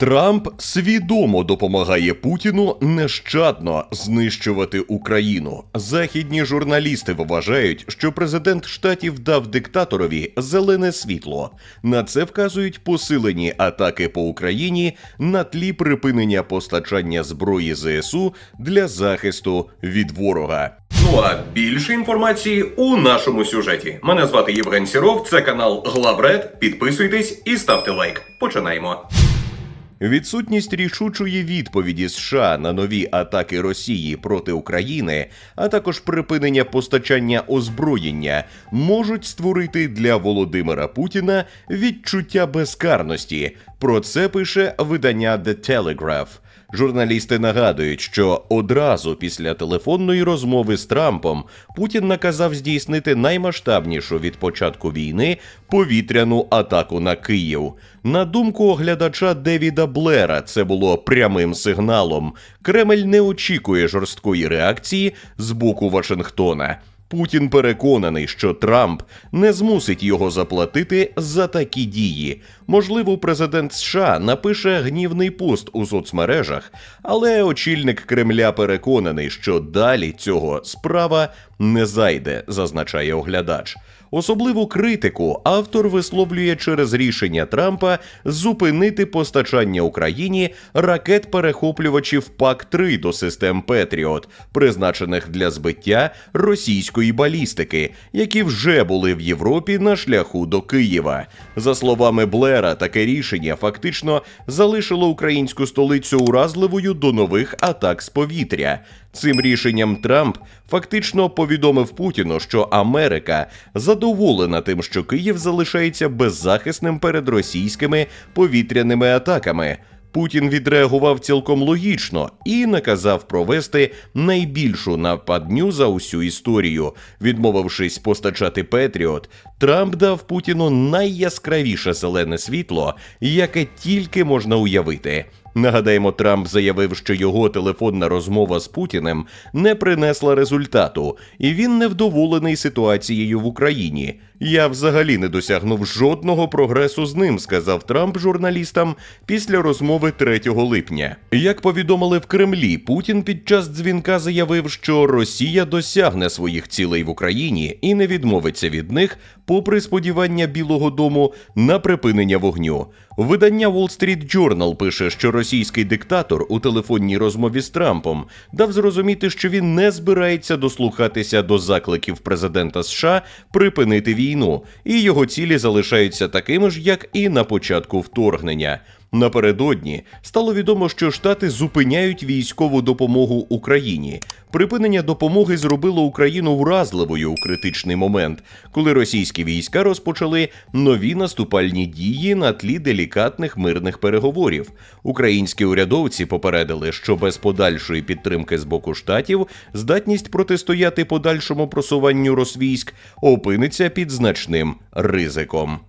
Трамп свідомо допомагає Путіну нещадно знищувати Україну. Західні журналісти вважають, що президент штатів дав диктаторові зелене світло. На це вказують посилені атаки по Україні на тлі припинення постачання зброї ЗСУ для захисту від ворога. Ну а більше інформації у нашому сюжеті. Мене звати Євген Сіров. Це канал Главред. Підписуйтесь і ставте лайк. Починаємо. Відсутність рішучої відповіді США на нові атаки Росії проти України, а також припинення постачання озброєння, можуть створити для Володимира Путіна відчуття безкарності. Про це пише видання The Telegraph. Журналісти нагадують, що одразу після телефонної розмови з Трампом Путін наказав здійснити наймасштабнішу від початку війни повітряну атаку на Київ. На думку оглядача Девіда Блера, це було прямим сигналом. Кремль не очікує жорсткої реакції з боку Вашингтона. Путін переконаний, що Трамп не змусить його заплатити за такі дії. Можливо, президент США напише гнівний пост у соцмережах, але очільник Кремля переконаний, що далі цього справа не зайде, зазначає оглядач. Особливу критику автор висловлює через рішення Трампа зупинити постачання Україні ракет-перехоплювачів ПАК-3 до систем Петріот, призначених для збиття російської балістики, які вже були в Європі на шляху до Києва. За словами Блера, таке рішення фактично залишило українську столицю уразливою до нових атак з повітря. Цим рішенням Трамп фактично повідомив Путіну, що Америка задоволена тим, що Київ залишається беззахисним перед російськими повітряними атаками. Путін відреагував цілком логічно і наказав провести найбільшу нападню за усю історію. Відмовившись постачати Петріот, Трамп дав Путіну найяскравіше зелене світло, яке тільки можна уявити. Нагадаємо, Трамп заявив, що його телефонна розмова з Путіним не принесла результату, і він невдоволений ситуацією в Україні. Я взагалі не досягнув жодного прогресу з ним, сказав Трамп журналістам після розмови 3 липня. Як повідомили в Кремлі, Путін під час дзвінка заявив, що Росія досягне своїх цілей в Україні і не відмовиться від них, попри сподівання Білого Дому на припинення вогню. Видання Wall Street Journal пише, що російський диктатор у телефонній розмові з Трампом дав зрозуміти, що він не збирається дослухатися до закликів президента США припинити війну, і його цілі залишаються такими ж, як і на початку вторгнення. Напередодні стало відомо, що Штати зупиняють військову допомогу Україні. Припинення допомоги зробило Україну вразливою у критичний момент, коли російські війська розпочали нові наступальні дії на тлі делікатних мирних переговорів. Українські урядовці попередили, що без подальшої підтримки з боку штатів здатність протистояти подальшому просуванню росвійськ опиниться під значним ризиком.